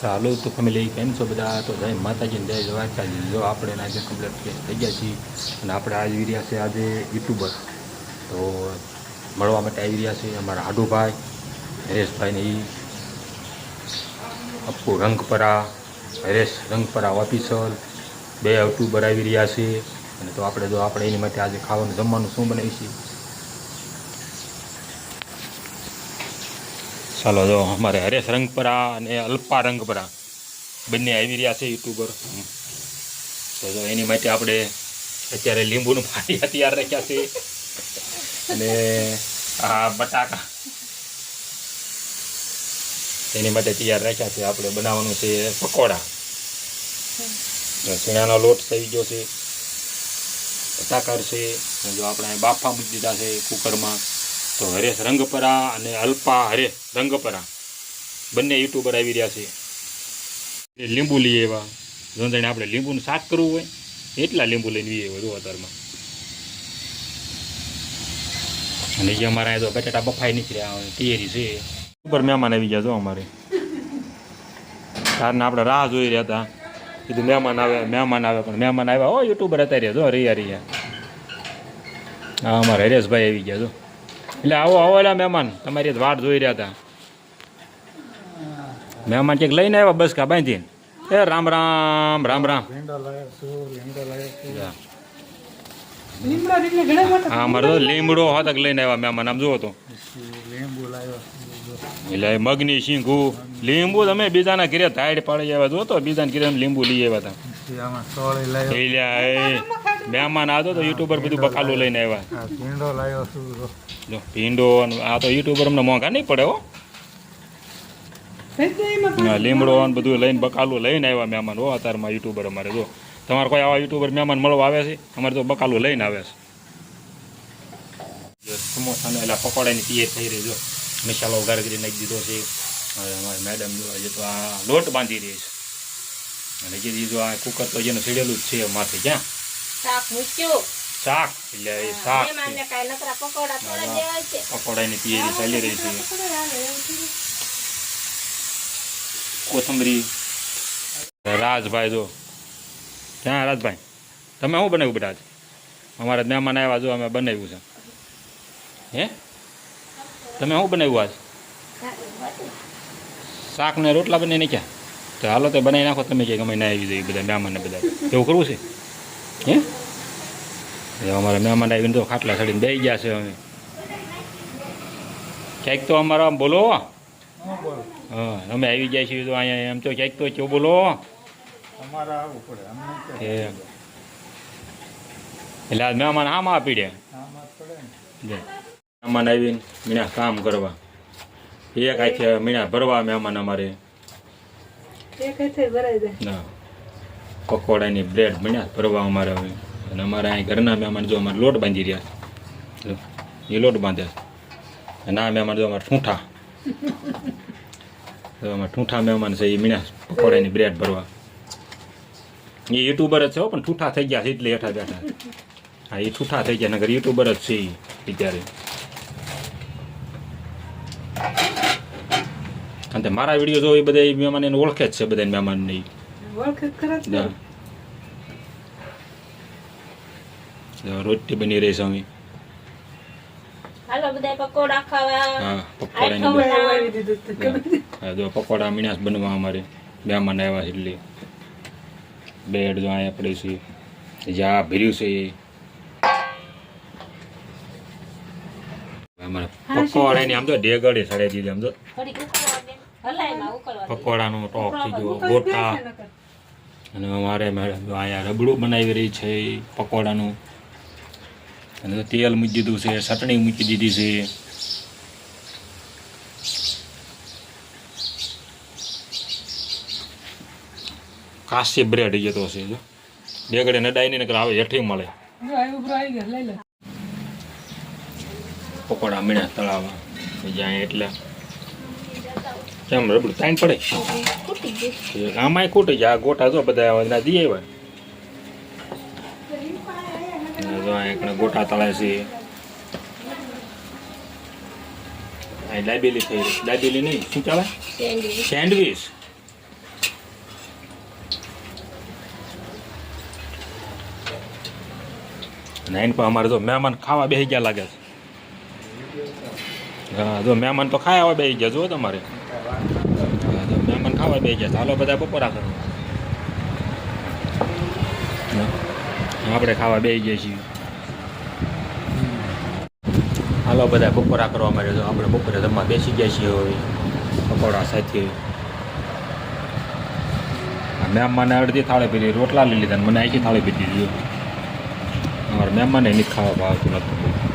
ચાલો તો ફેમિલી કેમ છો બધા, તો જય માતાજી જય દ્વારકાજી. જો આપણે આજે કમ્પ્લેટ થઈ ગયા છીએ અને આપણે આવી રહ્યા છે આજે યુટ્યુબર. તો મળવા માટે આવી રહ્યા છે અમારા હાડુભાઈ હરેશભાઈને એ અપ્પુ રંગપરા, હરેશ રંગપરા ઓફિસર બે યુટ્યુબર આવી રહ્યા છે અને તો આપણે જો આપણે એની માટે આજે ખાવાનું, જમવાનું શું બનાવીશું? ચાલો જો અમારે હરેશ રંગપરા અને અલ્પા રંગપરા બંને આવી રહ્યા છે યુટ્યુબર. તો જો એની માટે આપણે અત્યારે લીંબુનું પાણી તૈયાર રાખ્યા છે. અને આ બટાકા. એની માટે તૈયાર રાખ્યા છે. આપણે બનાવવાનું છે પકોડા. જો લોટ થઈ ગયો છે. બટાકર છે. જો આપણે બાફા મૂકી દીધા છે કુકરમાં. તો હરેશ રંગપરા અને અલ્પા હરેશ રંગપરા. બંને યુટ્યુબર આવી રહ્યા છે. લીંબુ લઈએ એવા જોંધાઈને આપણે લીંબુનું શાક કરવું હોય. એટલા લીંબુ લઈને લઈએ વધુ અત્યારમાં અને જે અમારા તો બટાટા બફાઈ નીકળ્યા હોય, તૈયારી છે. ઉપર મહેમાન આવી ગયા જો અમારે. તારના આપણે રાહ જોઈ રહ્યા હતા. કીધું મહેમાન આવે મહેમાન આવે, પણ મહેમાન આવ્યા. હો યુટ્યુબર અત્યારે જો રહ્યા રહ્યા. હા અમારા હરેશભાઈ આવી ગયા જો. એટલે આવો આવો એલા મહેમાન. તમારી વાટ જોઈ રહ્યા હતા. મહેમાન ચેક લઈને આવ્યા બસ કા બાંધીને? એ રામ રામ રામ રામ. એટલે હા મારે તો લીમડો હતા લઈને આવ્યા મહેમાન. આમ જુઓ તો. લીંબુ એટલે મગની શીંગું. લીંબુ તમે બીજાના ઘરે ધાડ પાડી આવ્યા. જો તો બીજાના ઘરે લીંબુ લઈ આવ્યા હતા. મહેમાન આવતો તો યુટ્યુબર બધું બકાલું લઈને આવ્યા. ભીંડો લાવ્યો છું જો. જો ભીંડો આ તો યુટ્યુબર અમને મોંઘા નહીં પડે હો. લીમડો ને બધું લઈને બકાલું લઈને આવ્યા મહેમાન. હો અત્યારમાં યુટ્યુબર અમારે જો. તમારે કોઈ આવા યુટ્યુબર મહેમાન મળવા આવે છે? અમારે તો બકાલું લઈને આવે છે. જો સમોસાને એટલે પકોડાની તૈયાર થઈ રહી જો. મસાલો વઘાર કરી નાખી દીધો છે. હવે અમારી મેડમ જો તો આ લોટ બાંધી રહી છે. અને જે દીધો આ કુકર તો જેનું સીડેલું જ છે માથે ક્યાં? શાક મૂક્યું. શાક એટલે એ શાક મહેમાનને કાંઈ નકરા પકોડા થોડા દેવાય છે. પકોડાની તૈયારી ચાલી રહી છે. કોથમરી. રાજભાઈ જો. ક્યાં રાજભાઈ? તમે શું બનાવ્યું બેટા આજે? અમારા મહેમાન આવ્યા જો અમે બનાવ્યું છે. હે? તમે શું બનાવ્યું આજ? શાક ને રોટલા બનાવી નાખ્યા તો હાલો તો બનાવી નાખો તમે કે અમે ના આવી જઈએ બધા મહેમાનને બધા. એવું કરવું છે? હે? એ અમારા મહેમાન આવીને તો ખાટલા ચડીને દઈ ગયા છે અમે. ક્યાંક તો અમારા આમ બોલો. હું અમે આવી જાય છીએ તો અહીંયા એમ તો ક્યાંક તો ચો બોલો? એટલે આ મહેમાન આમાં આપી દે. મહેમાન આવીને મીણા કામ કરવા. એક આખી મીણા ભરવા મહેમાન અમારે. ના. પકોડાની બ્રેડ બન્યા, ભરવા અમારે હવે. અને અમારે અહીં ઘરના મહેમાન જો અમારે લોટ બાંધી રહ્યા એ લોટ બાંધે અને આ મહેમાન જો અમારે ઠૂંઠા. તો અમારે ઠૂંઠા મહેમાન છે, એ મીણા પકોડાની બ્રેડ ભરવા. એ યુટ્યુબર જ છે પણ ઠૂઠા થઈ ગયા છે એટલે હેઠા બેઠા હા, એ ઠૂઠા થઈ ગયા નગર યુટ્યુબર જ છે અત્યારે. તે મારા વીડિયો જો એ બધા મહેમાન એને ઓળખે જ છે બધા મહેમાન ને રોટી બની રહી સ્વામી. અમે હાલો બધા પકોડા ખાવા. હા જો પકોડા મીણાસ બનવા અમારે. મહેમાન આવ્યા છે એટલે. બેડ જો અહીંયા પડી છે. જા ભર્યું છે. પકોડા ની આમ તો ઢેગડે સડે દીધી આમ તો. પકોડાનો ટોપ થઈ ગયો ગોટા. અને અમારે મેડમ અહીંયા રબડું બનાવી રહી છે પકોડાનું. અને તેલ મૂકી દીધું છે ચટણી મૂકી દીધી છે. કાશી બ્રેડ જતો છે જો. બેગડે નડાઈ નહીં આવે હેઠી મળે. પકોડા મીણા તળાવા. જ્યાં એટલે કેમ રબડું તાઈન પડે. આમાંય ખૂટી જાય આ ગોટા જો બધા અવાજના દી આવ્યા. જો એકને ગોટા તળાય છે. અહીં લાઇબેલી થઈ રહી. નહીં શું ચાલે સેન્ડવીચ. નાઈન પણ અમારે તો મહેમાન ખાવા બેસી ગયા લાગે છે. હા જો મહેમાન તો ખાવા બે ગયા. જો તમારે. ખાવા બે ગયા ચાલો બધા બપોરા કરો. આપણે ખાવા બેસી ગયા છીએ. હાલો બધા બપોરા કરવા જો આપણે બપોરે જમવા બેસી ગયા છીએ હવે. પકોડા સાથે. મહેમાને અડધી થાળી પીધી રોટલા લઈ લીધા મને આખી થાળી પીધી દીધી. અમારા મહેમાને નથી ખાવા ભાવતું નતું.